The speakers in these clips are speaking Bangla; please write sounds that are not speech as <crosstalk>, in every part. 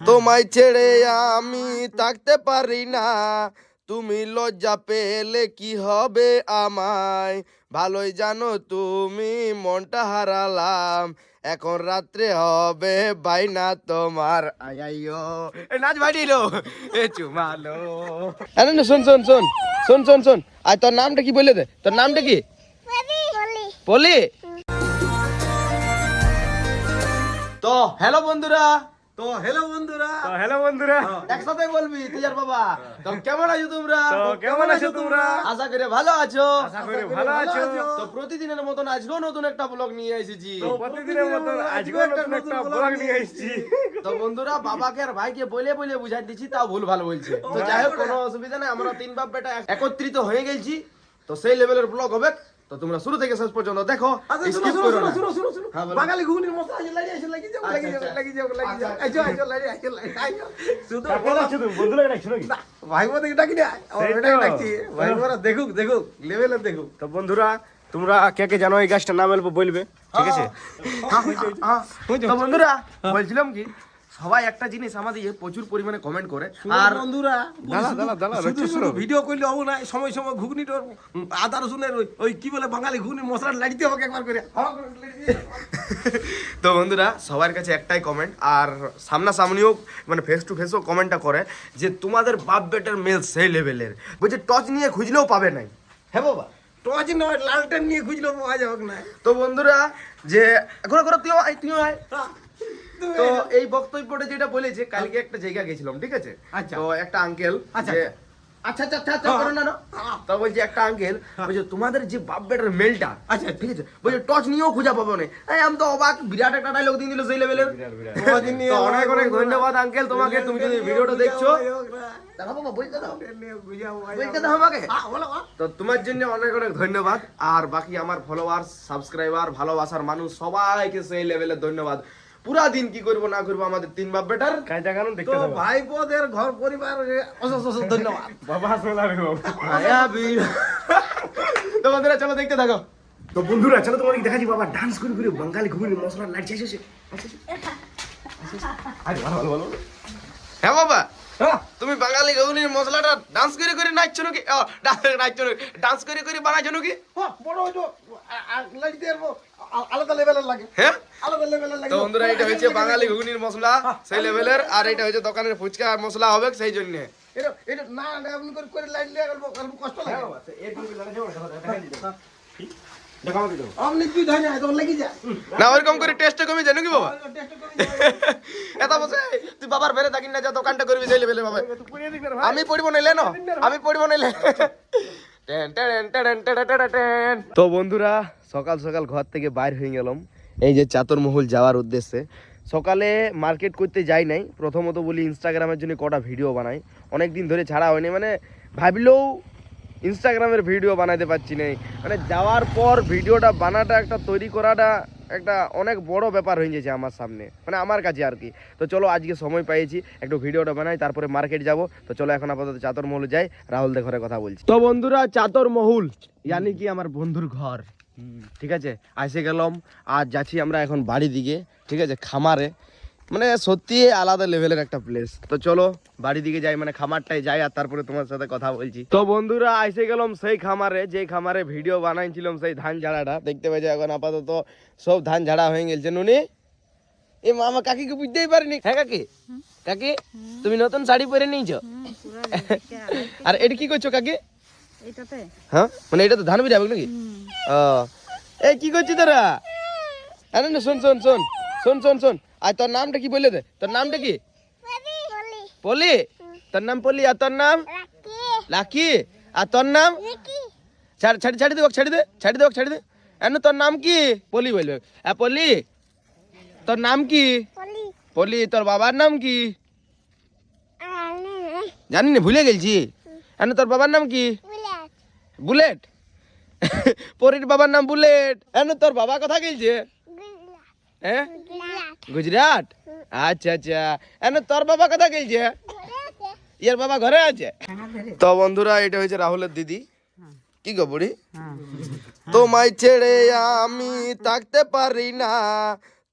তোমায় ছেড়ে আমি থাকতে পারি না। তুমি লজ্জা পেলে কি হবে আমায়? ভালোই জানো তুমি মনটা হারালাম। এখন রাত্রে হবে বাইনা তোমার। আয়াইয়ো এ নাচ বাড়িলো এ চুমালো আরে না শোন শোন শোন শোন শোন শোন। আর তোর নামটা কি বলে দে? তোর নামটা কি? পলি তো হ্যালো বন্ধুরা তো হ্যালো বন্ধুরা। তো হ্যালো বন্ধুরা। একসাথে বলবি তুই আর বাবা। তো কেমন আছো তোমরা? তো কেমন আছো তোমরা? আশা করে ভালো আছো। আশা করি ভালো আছো। তো প্রতিদিনের মতন আজকেও নতুন একটা ব্লগ নিয়ে এসেছি। তো প্রতিদিনের মতো আজকেও নতুন একটা ব্লগ নিয়ে এসেছি। তো বন্ধুরা বাবাকে আর ভাইকে বলে বলে বুঝাই দিচ্ছি তাও ভুল ভালো বলছে। তো যাই হোক কোনো অসুবিধা নাই আমরা তিন বাপ বেটা একত্রিত হয়ে গেছি। তো সেই লেভেলের ব্লগ হবে। তো তোমরা শুরু থেকে শেষ পর্যন্ত দেখো আচ্ছা শুনো skip শুনো করো না। শুনো শুনো শুনো। হ্যাঁ, বাঙালি ঘুগনির মশলা আছে লাগি আছে লাগি যাও লাগি যাও লাগি যাও লাগি যাও। আইছো আইছো লাগি আইছো লাগি আইছো শুধু কাকে ডাকছো তুমি বন্ধুরা ডাকছো নাকি ভাই বোন দেখি ডাকি না আমার বেটাকে ডাকছি। ভাই বোনরা দেখুক দেখুক দেখুক। তো বন্ধুরা তোমরা কে কে জানো এই গাছটার নাম অল্প বলবে ঠিক আছে? হ্যাঁ, তো বন্ধুরা বলছিলাম কি সবাই একটা জিনিস আমাদের প্রচুর পরিমাণে কমেন্ট করে। আর বন্ধুরা ভিডিও করলে হব। না সময় সময় ঘুগনিটার আদা রসুনের ওই- ওই কি বলে বাঙালি ঘুগনি মশলা লাড়িতে হবে একবার করে। তো বন্ধুরা সবার কাছে একটাই কমেন্ট আর সামনাসামনিও মানে ফেস টু ফেসও কমেন্টটা করে যে তোমাদের বাপ বেটার মেল সেই লেভেলের বলছে টচ নিয়ে খুঁজলেও পাবে নাই। হ্যাঁ বাবা? টর্চ নয় লালটেন নিয়ে খুঁজলেও পাওয়া যাবে না। তো বন্ধুরা যে ঘোরা ঘোরা তুইও আয় তুইও আয়। হ্যাঁ, তো এই বক্তব্যটা যেটা বলেছে কালকে একটা জায়গা গেছিলাম ঠিক আছে? আচ্ছা। তো একটা আঙ্কেল আচ্ছা, আচ্ছা আচ্ছা আচ্ছা আচ্ছা করো না না। তো একটা আঙ্কেল বলছে তোমাদের যে বাপ বেটার মেলটা আচ্ছা, ঠিক আছে? বলছে টচ নিয়েও খুঁজে পাবো না। এই আমি তো অবাক বিরাট একটা ডায়লগ দিয়ে দিল সেই লেভেলের টর্চ নিয়ে তো অনেক অনেক ধন্যবাদ আঙ্কেল তোমাকে। তুমি যদি ভিডিওটা দেখছ দাদা বাবা বলতে দাও। বলতে দাও আমাকে। তো তোমার জন্য অনেক অনেক ধন্যবাদ। আর বাকি আমার ফলোয়ার সাবস্ক্রাইবার ভালোবাসার মানুষ সবাইকে সেই লেভেলের ধন্যবাদ। পুরা দিন কি করব না করব আমাদের তিন বাপ বেটার। তো দেখতে থাকো ঘর পরিবার ধন্যবাদ। বাবা হাসবে তো বন্ধুরা চলো দেখতে থাকো। তো বন্ধুরা চলো তোমাকে দেখাচ্ছি? বাবা ডান্স করে করে বাঙালি ঘুগনি মশলা লাগছে আসে আরে ভালো ভালো ভালো। হ্যাঁ বাবা। হ্যাঁ। তুমি বাঙালি গৌনির মশলাটা ডান্স করে করে নাচছো নাকি? নাচছো ডান্স করে করে বানাইছো নাকি? হ্যাঁ, বড় হয়তো লাইতে আলাদা লেভেলের লাগে। হ্যাঁ? আলাদা লেভেলের লাগে। তো বন্ধুরা এটা হচ্ছে বাঙালি ঘুগনির মশলা সেই লেভেলের আর এটা হচ্ছে দোকানের ফুচকা মশলা হবে সেই জন্য। না করে ওরকম টেস্ট কমে জানো কি বাবা। <laughs> এটা বসে তুই বাবার বেড়ে না যা দোকানটা করবি সেই লেভেলে বাবা। আমি পড়ব নাইলে না আমি পড়ব নাইলে <laughs> তো বন্ধুরা সকাল সকাল ঘর থেকে বাইর হয়ে গেলাম। এই যে চাতরমহল যাওয়ার উদ্দেশ্যে। সকালে মার্কেট করতে যাই নাই। প্রথমত বলি ইনস্টাগ্রামের জন্য কটা ভিডিও বানাই। অনেক দিন ধরে ছাড়া হয়নি। মানে ভাবলেও ইনস্টাগ্রামের ভিডিও বানাইতে পারছি না মানে যাওয়ার পর ভিডিওটা বানাটা একটা, তৈরি করাটা একটা অনেক বড় ব্যাপার হয়ে গেছে আমার সামনে। মানে আমার কাছে আর কি। তো চলো আজকে সময় পেয়েছি। একটু ভিডিওটা বানাই, তারপরে মার্কেট যাব। তো চলো এখন আপাতত চাতর মহল যাই। রাহুল দে ঘরে কথা বলছি। তো বন্ধুরা চাতর মহুল ইয়ানি কি আমার বন্ধুর ঘর। ঠিক আছে? আইসে গেলাম আর যাচ্ছি আমরা এখন বাড়ি দিকে ঠিক আছে? খামারে। মানে সত্যি আলাদা লেভেলের একটা প্লেস তো চলো বাড়ি দিকে যাই মানে খামারটায় যাই আর তারপরে তোমার সাথে কথা বলছি। তো বন্ধুরা আইসে গেলাম সেই খামারে যে খামারে ভিডিও বানাইছিলাম সেই ধান ঝাড়াটা। দেখতে পাচ্ছি এখন আপাতত সব ধান ঝাড়া হয়ে গেছে। নুনি এ মামা কাকিকে বুঝতেই পারিনি। হ্যাঁ কাকি? কাকি তুমি নতুন শাড়ি পরে নিয়েছো? <laughs> আর এটা কি করছ কাকি? এটাতে। হ্যাঁ? মানে এটা তো ধান বিড়াবে নাকি? ও। এই কি করছিস তোরা? আরে না শোন শোন শোন শোন শোন শোন। আর তোর নামটা কি বলে দে? তোর নামটা কি? পলি। তোর নাম পলি আর তোর নাম? লাকি। আর তোর নাম? ছাড় ছাড়ি ছাড়ি দে ওকে ছাড়ি দে ছাড়ি দে ওকে ছাড়ি দে। এন তোর নাম কি? পলি বলবে। হ্যাঁ পলি? তোর নাম কি? পলি। তোর বাবার নাম কি? জানি না। ভুলে গেছি এন তোর বাবার নাম কি? বুলেট? <laughs> পরির বাবার নাম বুলেট। এন তোর বাবা কথা গেলছে হ্যাঁ? গুজরাট। আচ্ছা আচ্ছা। এন তোর বাবা কথা গেলছে ইয়ার বাবা ঘরে আছে? তো বন্ধুরা এটা হয়েছে রাহুলের দিদি। কি গো বুড়ি? তোমায় ছেড়ে আমি থাকতে পারি না।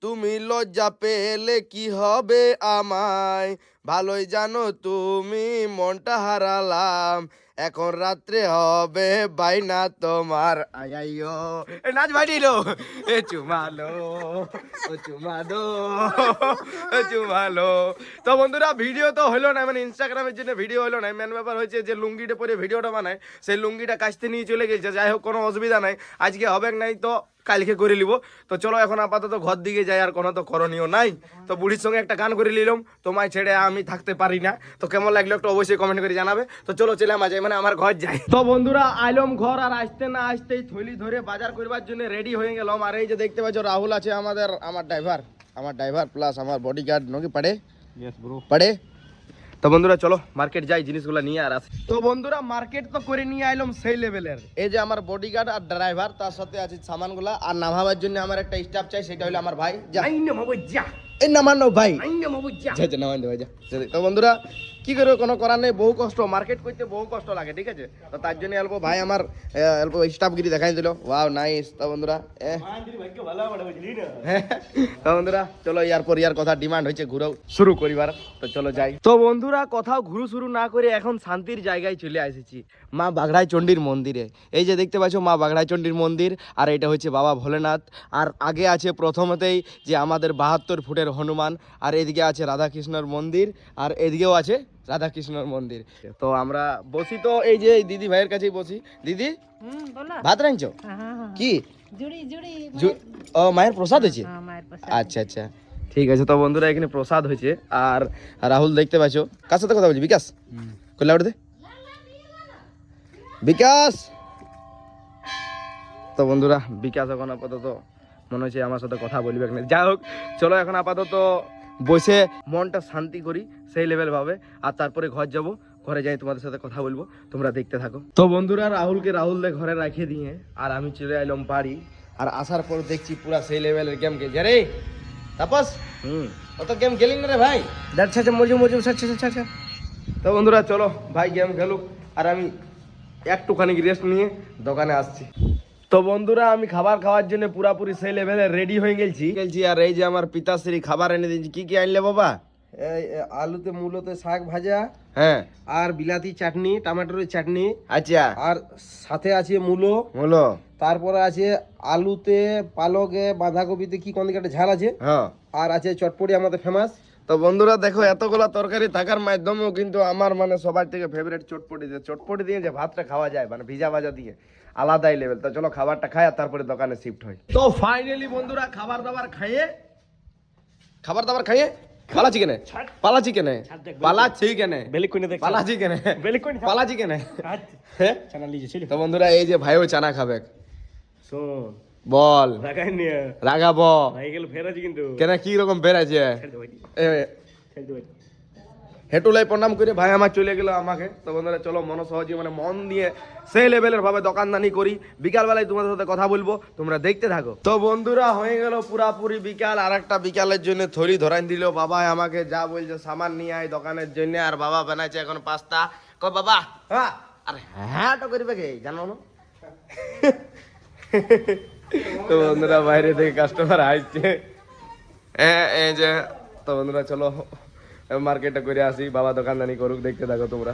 তুমি লজ্জা পেলে কি হবে আমায়? ভালোই জানো তুমি মনটা হারালাম। এখন রাত্রে হবে বাইনা তোমার। আয়াইও নাচ বাড়িলো এ, চুমালো, ও চুমালো ও চুমালো। তো বন্ধুরা, ভিডিও তো হলো না মানে ইনস্টাগ্রামের জন্য ভিডিও হলো না মেন ব্যাপার হয়েছে যে লুঙ্গিটা পরে ভিডিওটা বানায়, সেই লুঙ্গিটা কাচতে নিয়ে চলে গেছে, যাই হোক, কোনো অসুবিধা নাই। আজকে হবে নাই, তো কালকে করে নিব। তো চলো এখন আপাতত ঘর দিকে যাই আর কোনো তো করণীয় নাই। তো বুড়ির সঙ্গে একটা গান করে নিলাম। তোমায় ছেড়ে আমি থাকতে পারি না। তো কেমন লাগল একটু অবশ্যই কমেন্ট করে জানাবে। তো চলো চলে আমার যাই মানে আমার ঘর যাই। তো বন্ধুরা আইলম ঘর আর আসতে না আসতেই থলি ধরে বাজার করবার জন্য রেডি হয়ে গেলাম। আর এই যে দেখতে পাচ্ছ রাহুল আছে আমাদের আমার ড্রাইভার আমার ড্রাইভার প্লাস আমার বডিগার্ড নাকি পাড়ে? পাড়ে? তো বন্ধুরা চলো মার্কেট যাই জিনিসগুলো নিয়ে আর আসি। তো বন্ধুরা মার্কেট তো করে নিয়ে আইলাম সেই লেভেলের এই যে আমার বডিগার্ড আর ড্রাইভার তার সাথে আছে সামানগুলা। আর নামাবার জন্য আমার একটা স্টাফ চাই সেটা হলো আমার ভাই। যা। এই নামানো ভাই। যা যা যা নামান ভাই যা, তো বন্ধুরা কি করে কোনো করার নেই, বহু কষ্ট মার্কেট করতে বহু কষ্ট লাগে, ঠিক আছে? তো তার জন্য অল্প ভাই আমার অল্প স্টাফগিরি দেখাই দিল। ওয়াও নাইস তো বন্ধুরা তো বন্ধুরা, চলো ইয়ার পর ইয়ার কথা ডিমান্ড হয়েছে, ঘুরেও শুরু করিবার। তো চলো যাই। তো বন্ধুরা, কোথাও ঘুরু শুরু না করে এখন শান্তির জায়গায় চলে এসেছি, মা বাগড়াই চণ্ডীর মন্দিরে। এই যে দেখতে পাচ্ছ, মা বাগড়াই চণ্ডীর মন্দির, আর এটা হচ্ছে বাবা ভোলেনাথ। আর আগে আছে প্রথমতেই যে আমাদের বাহাত্তর ফুটের হনুমান, আর এদিকে আছে রাধাকৃষ্ণর মন্দির, আর এদিকেও আছে রাধাকৃষ্ণর মন্দির। তো আমরা বসি তো এই যে এই দিদি ভাইয়ের কাছেই বসি। দিদি ভাত রাঁধছো? হ্যাঁ, হ্যাঁ, হ্যাঁ। কি? জুড়ি জুড়ি ও মায়ের প্রসাদ হয়েছে? হ্যাঁ, আচ্ছা আচ্ছা। ঠিক আছে তো বন্ধুরা এখানে প্রসাদ হয়েছে। আর রাহুল দেখতে পাচ্ছ কার সাথে কথা বলছি? বিকাশ? কল্লা উঠে বিকাশ! তো বন্ধুরা বিকাশ এখন আপাতত মনে হচ্ছে আমার সাথে কথা বলবে না যাই হোক চলো এখন আপাতত বসে মনটা শান্তি করি সেই লেভেল ভাবে। আর তারপরে ঘর যাব ঘরে যাই তোমাদের সাথে কথা বলব তোমরা দেখতে থাকো। তো বন্ধুরা রাহুলকে রাহুল দে ঘরে রাখে দিয়ে আর আমি চলে এলাম বাড়ি। আর আসার পর দেখছি পুরা সেই লেভেলের গেম খেলছে। রে তাপস হুম। অত গেম খেলি না রে ভাই। আচ্ছা আচ্ছা মজু মজু আচ্ছা আচ্ছা আচ্ছা তো বন্ধুরা চলো ভাই গেম খেলুক। আর আমি একটুখানি রেস্ট নিয়ে দোকানে আসছি। তো বন্ধুরা আমি খাবার খাওয়ার জন্য পুরাপুরি সেই লেভেলে রেডি হয়ে গেছি গেছি আর এই যে আমার পিতাশ্রী খাবার এনে দিয়েছি কি কি আনলে বাবা? আলুতে মূলতে শাক ভাজা হ্যাঁ। আর বিলাতি চাটনি টমেটোর চাটনি আচ্ছা। আর সাথে আছে মূলো। হলো তারপরে আছে আলুতে পালকে বাঁধাকপিতে কি কোন দিকে একটা ঝাল আছে? হ্যাঁ। আর আছে চটপটি আমাদের ফেমাস তো বন্ধুরা দেখো এতগুলা তরকারি থাকার মাধ্যমেও কিন্তু আমার মানে সবার থেকে ফেভারিট চটপটি দিয়ে চটপটি দিয়ে যে ভাতটা খাওয়া যায় মানে ভিজা ভাজা দিয়ে আলাদাই লেভেল তো চলো খাবারটা খাই আর তারপরে দোকানে শিফট হয়। তো ফাইনালি বন্ধুরা খাবার দাবার খাইয়ে খাবার দাবার খাইয়ে? পালা চিকেনে পালা চিকেনে পালা চিকেনে পালা চিকেনে পালা চিকেনে হ্যাঁ? তো বন্ধুরা এই যে ভাইও চানা খাবে। শোন। বল। রাগাব কিন্তু। কেন কি রকম বেড়াচ্ছে হেঁটুলাই প্রণাম করে ভাই আমার চলে গেল আমাকে। তো বন্ধুরা চলো মন সহজে মানে মন দিয়ে সেই লেভেলের ভাবে দোকানদানি করি। বিকালবেলায় তোমাদের সাথে কথা বলব তোমরা দেখতে থাকো। তো বন্ধুরা হয়ে গেল পুরাপুরি বিকাল। আর একটা বিকালের জন্য থলি ধরাই দিল। বাবা আমাকে যা বলছে সামান নিয়ে আয় দোকানের জন্য। আর বাবা বানাইছে এখন পাস্তা। ক বাবা? হ্যাঁ। আরে হ্যাঁ তো করবে কে? জানো না? <laughs> তো বন্ধুরা বাইরে থেকে কাস্টমার আসছে হ্যাঁ এই যে, তো বন্ধুরা চলো মার্কেটটা করে আসি, বাবা দোকানদানি করুক, দেখতে থাকো তোমরা।